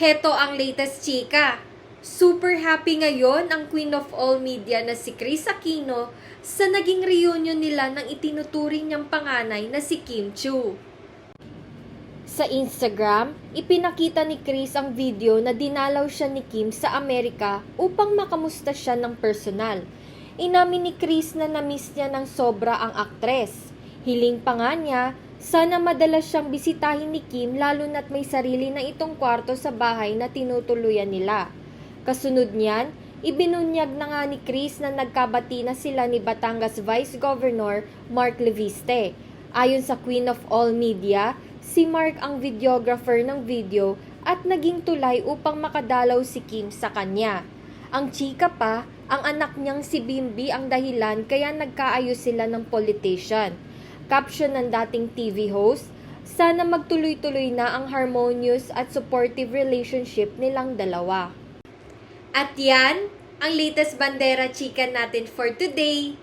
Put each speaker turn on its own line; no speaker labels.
Heto ang latest chika. Super happy ngayon ang Queen of All Media na si Chris Aquino sa naging reunion nila ng itinuturing niyang panganay na si Kim Chu. Sa Instagram, ipinakita ni Chris ang video na dinalaw siya ni Kim sa Amerika upang makamusta siya ng personal. Inamin ni Chris na namiss niya ng sobra ang aktres. Hiling pa nga niya, sana madalas siyang bisitahin ni Kim lalo na't may sarili na itong kwarto sa bahay na tinutuluyan nila. Kasunod niyan, ibinunyag na nga ni Chris na nagkabati na sila ni Batangas Vice Governor Mark Leviste. Ayon sa Queen of All Media, si Mark ang videographer ng video at naging tulay upang makadalaw si Kim sa kanya. Ang chika pa, ang anak niyang si Bimbi ang dahilan kaya nagkaayos sila ng politician. Caption ng dating TV host, sana magtuloy-tuloy na ang harmonious at supportive relationship nilang dalawa. At yan, ang latest bandera chika natin for today.